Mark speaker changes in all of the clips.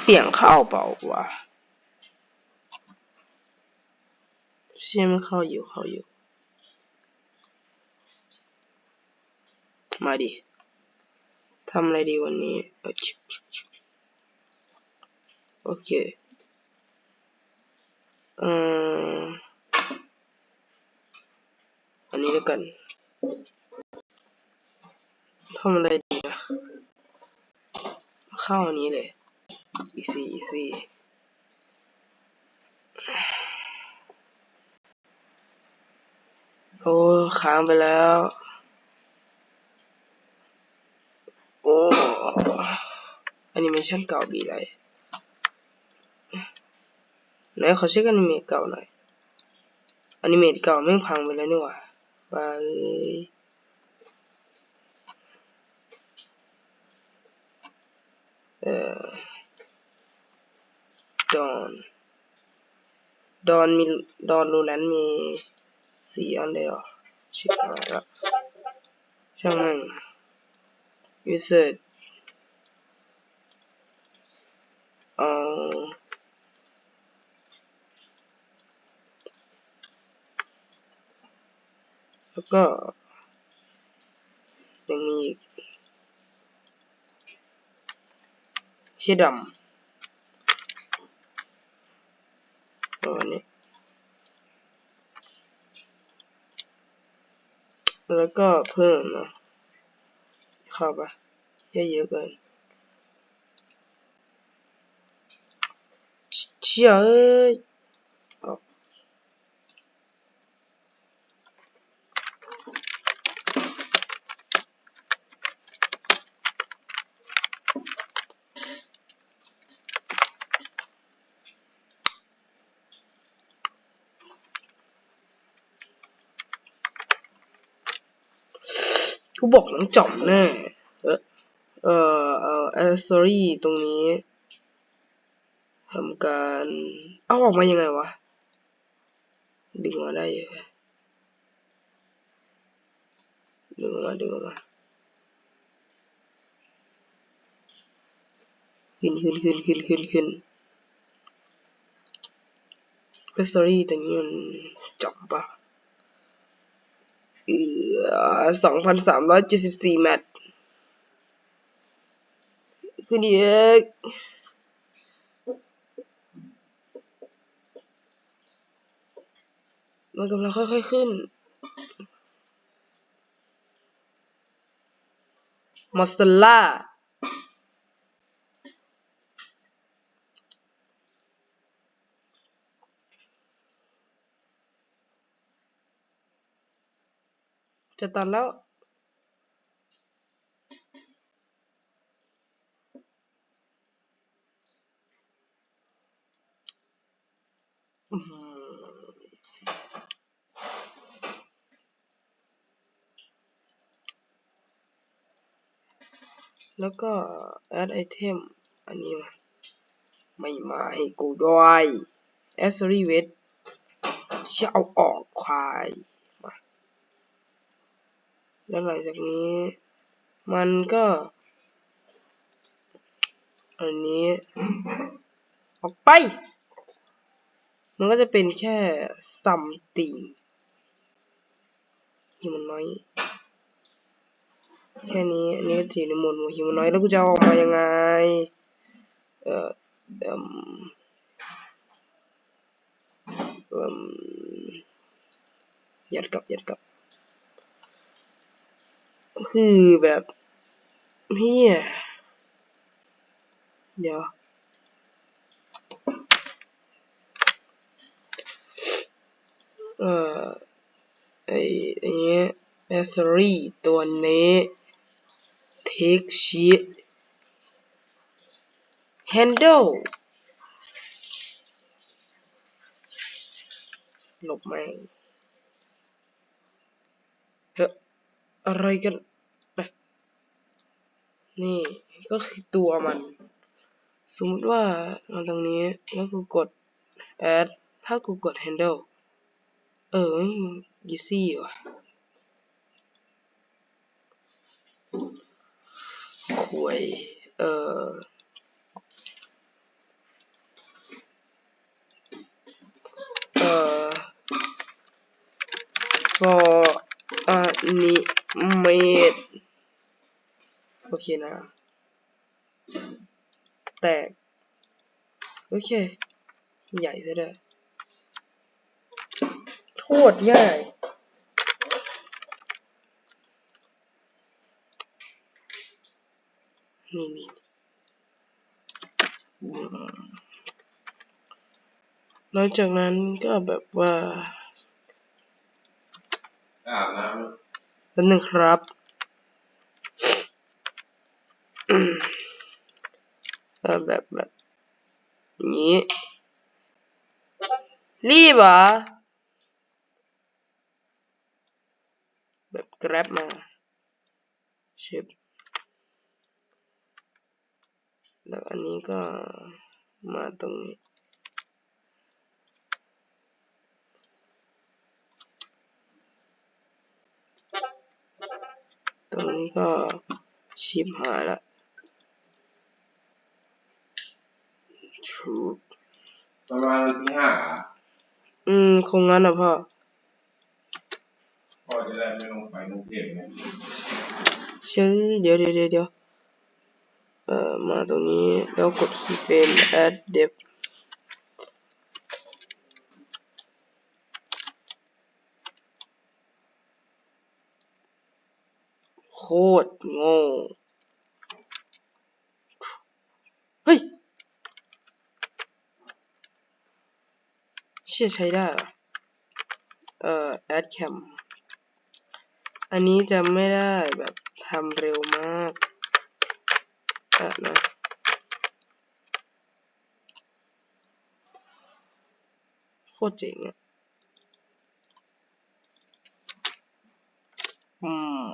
Speaker 1: เสียงเข้าเปล่าเสียงมันเข้าอยู่เข้าอยู่ มาดิทำอะไรดีวันนี้เอ้ยชิบชิบชิบโอเคเอ่ออันนี้แล้วกันทำอะไรดีนะ เข้านี้เลย easy easy โอ้ค้างไปแล้ว โอ้แอนิเมชันเก่าบีไรไหนขอเช็คอนิเมะเก่าหน่อยอนิเมะเก่าแม่พังไปแล้วนี่หว่าบ้ายเอ่อ ดอน ดอนมี ดอนรูแลนด์มีสี่อันเลยเหรอชิบหายแล้วช่างม่ง user เอาแล้วก็ยังมีอีก เชี่ยดำประมาณนี้แล้วก็เพิ่มนะเข้าไปเยอะๆเกินเชื่ออก กูบอกน้องจอมแน่เออเอ่อเอ่อ accessory ตรงนี้ทำการเอาออกมายังไงวะ ดึงมาได้ดึงออกมาดึงออกมาขึ้นขึ้นขึ้นขึ้นขึ้นขึ้น accessory ตรงนี้มันจอมปะ สองพันสามร้อยเจ็ดสิบสี่แมตช์ขึ้นอีกมันกำลังค่อยๆขึ้น มอสเตอล่า จะตันแล้ว แล้วก็ add item อันนี้มาไม่มาให้กูด้วย accessory w e จะเอาออกควาย แล้วหลังจากนี้ มันก็ อันนี้ ออกไป มันก็จะเป็นแค่ something ที่มันน้อย แค่นี้ อันนี้ก็ถือในหมวดหมู่ฮิวน้อย แล้วกูจะออกมายังไง เอ่อเอ่มเอ่มยัดกลับยัดกลับ คือแบบเฮียเดี๋ยว เอ่อ ไอ้ไอ้เนี้ย accessory ตัวนี้ take sheet handle หลบแม่ง อะไรกันนี่ก็คือตัวมัน สมมติว่าเราตรงนี้แล้วกูกด add ถ้ากูกด handle เออยิซี่ว่ะคุยเออเออ for อันนี้ อเคนะ แตก โอเค ใหญ่ซะด้วยโทษง่ายนี่นี่อืมหลังจากนั้นก็แบบว่า
Speaker 2: อาบน้
Speaker 1: แป๊บนึงครับ อืมเออแบบแบบนี้ รีบเหรอ แบบ grab มาชิปแล้วอันนี้ก็มาตรงนี้ตรงนี้ก็ชิปหายละ True ำ
Speaker 2: ประมาณวันที่ห้าอะ
Speaker 1: อืม คงงั้นอะพ่อ
Speaker 2: พ่อจะได้ไม่ต้องไปกรุงเทพไง
Speaker 1: ชื่อเดี๋ยวเดี๋ยวเดี๋ยวเดี๋ยวเอ่อ มาตรงนี้แล้วกด keyframe add depth โคตรโง่ เฮ้ย ชื่อใช้ได้เหรอเอ่อ add cam อันนี้จะไม่ได้แบบทำเร็วมากอะนะโคตรเจ๋งอะอืม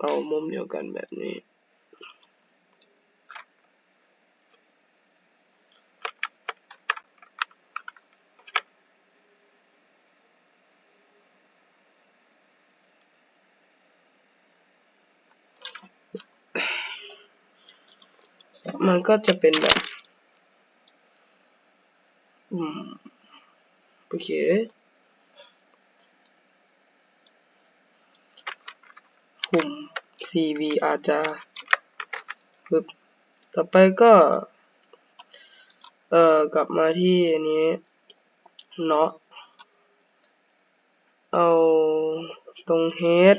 Speaker 1: เอามุมเดียวกันแบบนี้ ก็จะเป็นแบบ อืม โอเคคุม CV อาจจะปึ๊บต่อไปก็ เอ่อ กลับมาที่อันนี้ เนาะ เอาตรง head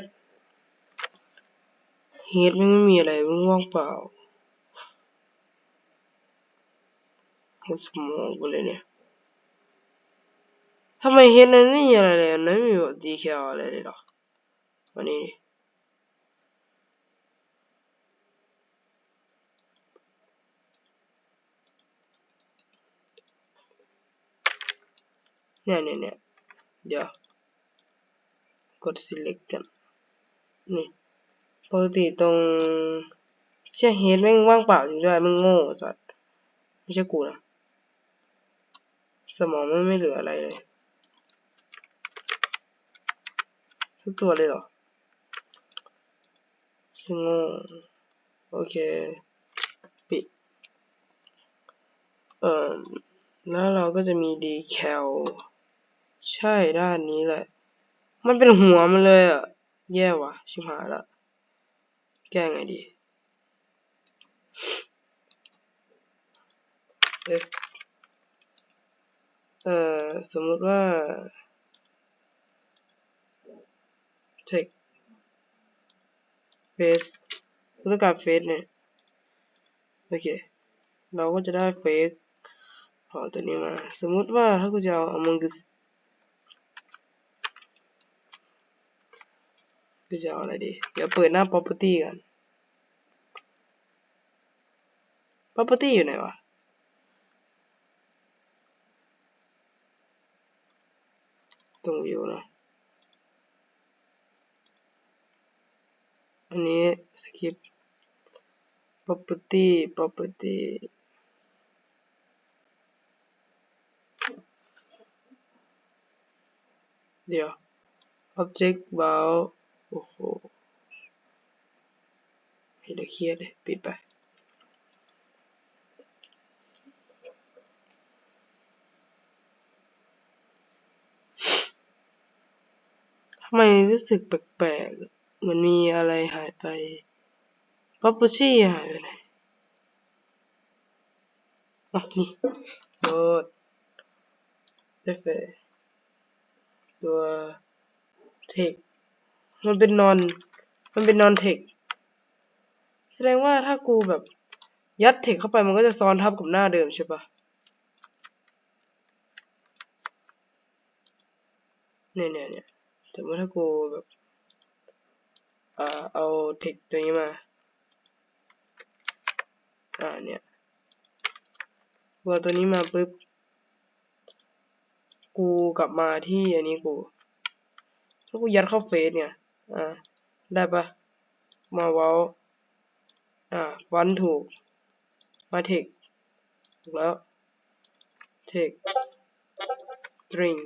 Speaker 1: head ไม่มีอะไรว่างเปล่าให้ สมองไปเลยเนี่ยทำไม head นั้นไม่มีอะไรเลยมันไม่มีแบบ decal อะไรเลยหรอวันนี้เนี่ยเนี่ยเนี่ยเดี๋ยวกด select กันนี่ปกติตรงเชี่ย head แม่งว่างเปล่าจริงด้วยมึงโง่สัสไม่ใช่กูนะ สมองมันไม่เหลืออะไรเลยทุกตัวเลยเหรอช่างโง่โอเค ปิด เอ่อ แล้วเราก็จะมี decal ใช่ด้านนี้แหละ มันเป็นหัวมันเลยอะแย่ว่ะ ชิบหายละ แก้ไงดี F เอ่อสมมุติว่า text face เราต้องการ face เนี่ย โอเค เราก็จะได้ face ของตัวนี้มา สมมุติว่าถ้ากูจะเอา Among Us กูจะเอาอะไรดี เดี๋ยวเปิดหน้า property กัน property อยู่ไหนวะ ตรงวิวนะอันนี้สคริป property property เดี๋ยว object val โอ้โหเห็นแล้วเครียดเลยปิดไปำไมรู้สึกแปลกๆ เหมือนมีอะไรหายไป ป๊อปปูชี่หายไปไหนอ๋อนี่โดดได้เฟตัวเทค มันเป็นนอน มันเป็นนอนเทค แสดงว่าถ้ากูแบบ ยัดเทคเข้าไปมันก็จะซ้อนทับกับหน้าเดิมใช่ปะเนี่ยเนี่ยเนี่ย สมมติถ้ากูแบบอ่าเอาเทคตัวนี้มา อ่าเนี่ยกูเอาตัวนี้มาปุ๊บ กูกลับมาที่อันนี้กูถ้ากูยัดเข้าเฟซเนี่ย อ่า ได้ปะมาเว้า อ่าฟันถูก มาเทคถูกแล้ว เทค string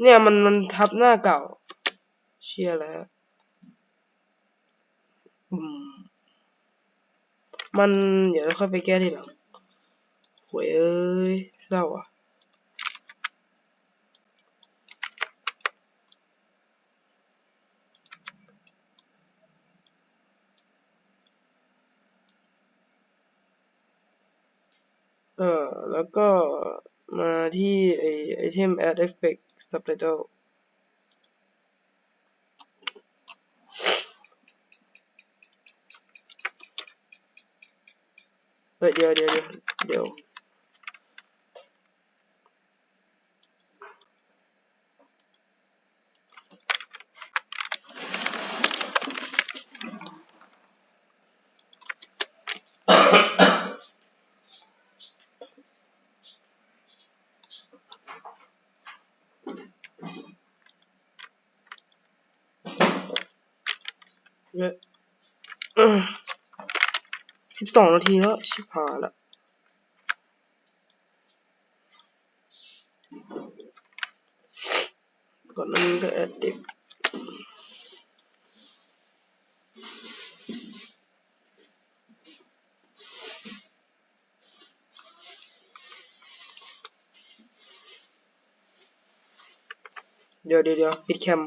Speaker 1: เนี่ยมันมันทับหน้าเก่า เชี่ยแล้วมมันเดี๋ยวค่อยไปแก้ทีหลังหวยเอ้ยเศร้าอะเออแล้วก็ มาที่ไอไอเทม add effect subtitle เฮ้ยเดี๋ยวเดี๋ยวเดี๋ยวเดี๋ยวเว้ย สองนาทีแล้ว ชิบหายละก่อนนั้นก็ add div เดี๋ยวเดี๋ยวเดี๋ยวปิดแคม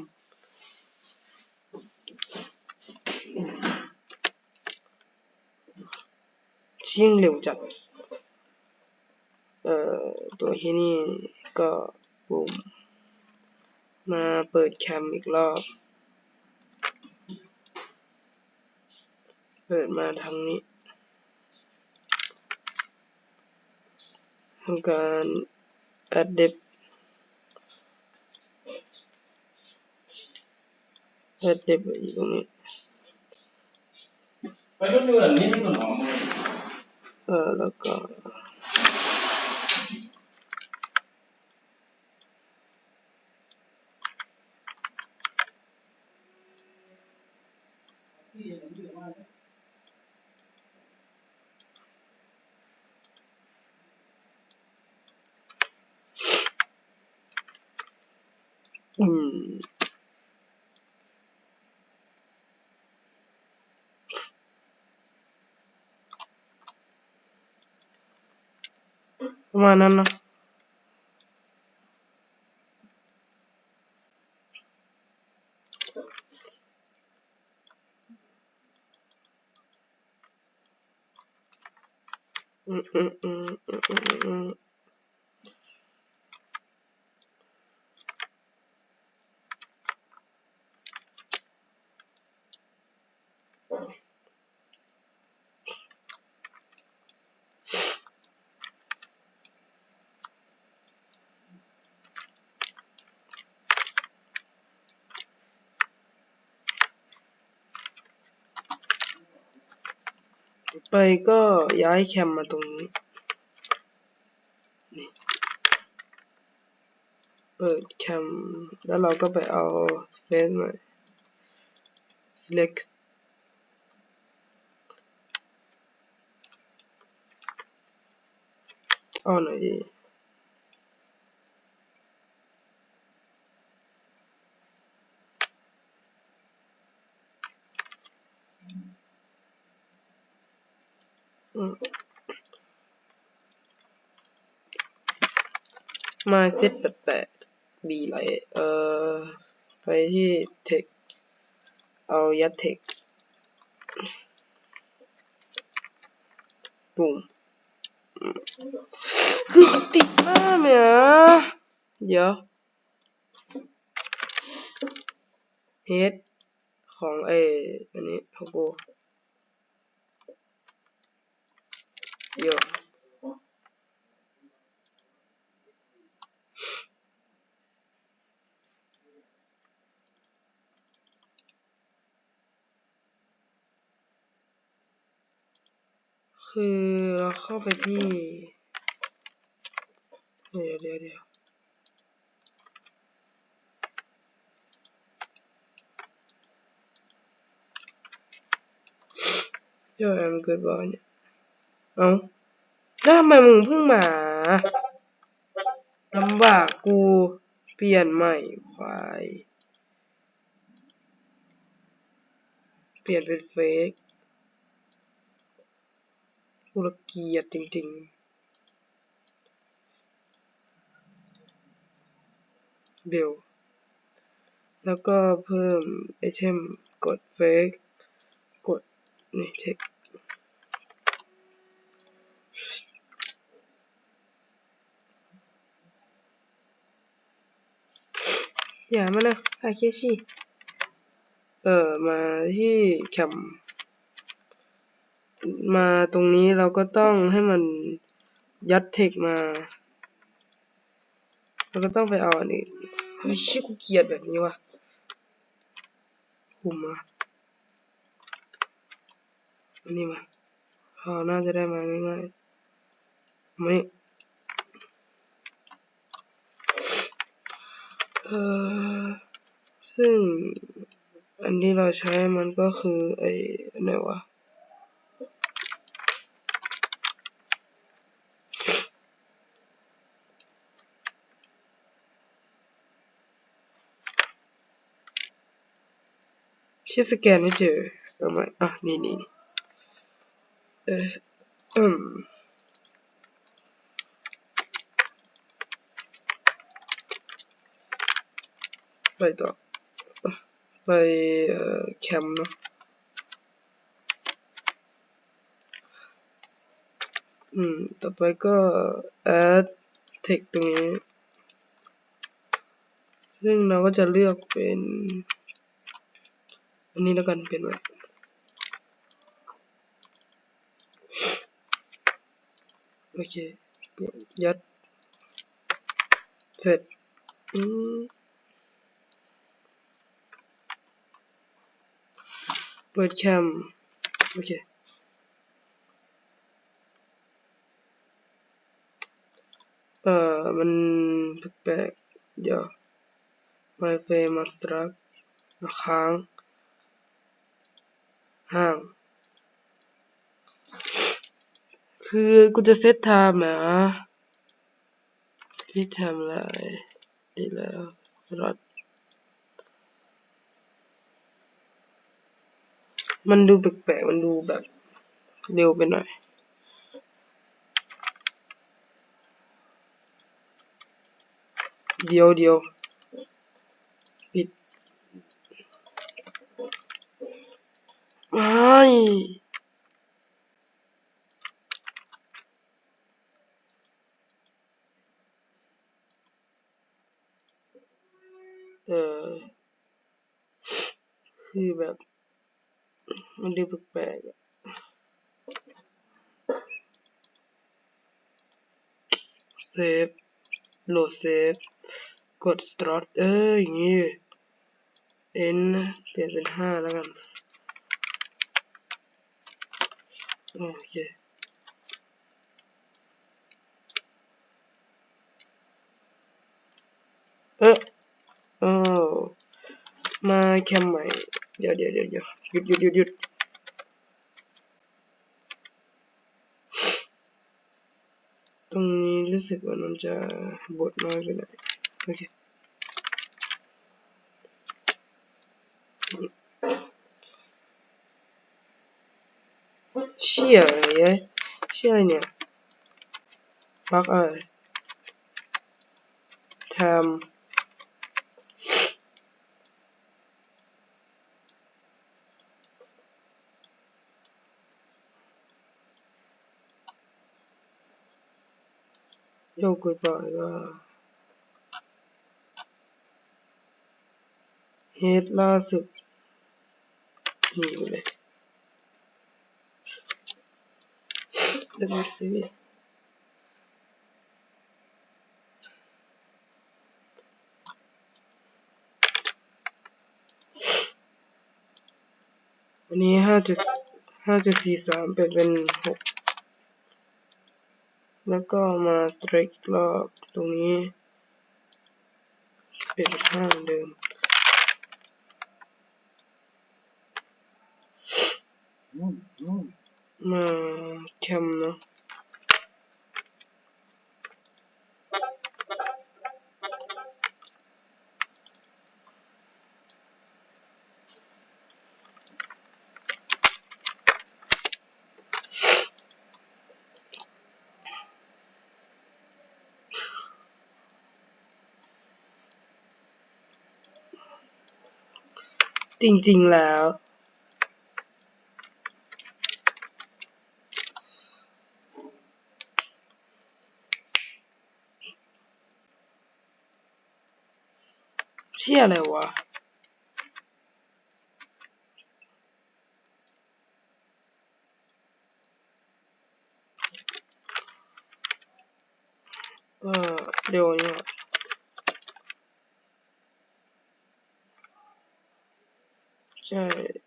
Speaker 1: ชิ่งเร็วจัดเอ่อตัวที่นี่ก็ปุ่มมาเปิดแคมอีกรอบ เปิดมาทางนี้ทำการ add depth add depth อยู่ตรงนี้
Speaker 2: ไปรุ่นเดือนนี้มันต้นหอม
Speaker 1: เออแล้วก็ อืม ประมาณนั้นนะ อืมอืมอืมอืมอืมอืมไป ก็ย้ายแคมมาตรงนี้นี่เปิดแคม แล้วเราก็ไปเอาเฟซมา select เอาหน่อย มาเซ็ตแปดแปดบีไลเอ่อ ไปที่เทค เอายัดเทคปุ่มติดมากเนี่ยเดี๋ยวเฮดของไออันนี้ของกู เดี๋ยวคือเราเข้าไปที่เดี๋ยวเดี๋ยวเดี๋ยวเดี๋ยวแอมเกิดบอยเนี่ย เอ้าแล้วทำไมมึงเพิ่งมาลำบากกูเปลี่ยนใหม่ควาย เปลี่ยนเป็นเฟกกูละเกียดจริง ๆ เบล แล้วก็เพิ่มไอเทมกดเฟกกดนี่เทค อย่ามานะฮาเคชิเอ่อ มาที่แคมมาตรงนี้เราก็ต้องให้มันยัดเทคมา เราก็ต้องไปเอาอันนี้เฮ้ยชิกูเกลียดแบบนี้ว่ะหุมมาอันนี้มาพอน่าจะได้มาง่ายๆ ไม่เออซึ่งอันที่เราใช้มันก็คือไอ้อันไหนวะชื่อสแกนไม่เจอเอามาอะ นี่นี่เอออืม ไปต่อ ไปเอ่อแคมป์เนาะอืม ต่อไปก็ add text ตรงนี้ ซึ่งเราก็จะเลือกเป็น อันนี้แล้วกันเป็นแบบโอเค ยัด เสร็จ อืม เปิดแคมโอเค เอ่อ มันแปลกๆเดี๋ยว my frame must struct ค้างห่าง คือกูจะเซตไทม์นะพี่ทำอะไรดีแล้วสล็อต มันดูแปลกๆ มันดูแบบเร็วไปหน่อยเดียวเดียวปิดไม่เออคือแบบ มันดูแปลกเซฟโหลดเซฟ กด start เอออย่างงี้ n เปลี่ยนเป็นห้าแล้วกัน โอเคเออโอ้มาแคมใหม่ เดี๋ยวเดี๋ยวเดี๋ยวเดี๋ยวหยุดหยุดหยุดหยุดต รงนี้รู้สึกว่ามันจะบทน้อยไปหน่อย โยกไรทโยกกุดบ่อยก็เฮดล่าสุดนีไปเลย Let me see อันนี้ห้าจุดห้าจุดสี่สามเป็นเป็นหก แล้วก็มาสเตรกรอบตรงนี้ เป็นห้าเหมือนเดิม
Speaker 2: อืมอืม
Speaker 1: มาแคมเนาะจ ริง ๆ แล้ว เชี่ยอะไรวะเออเดี๋ยวนี้ ก่อนใช่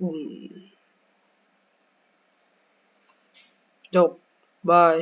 Speaker 1: อืมจบ บาย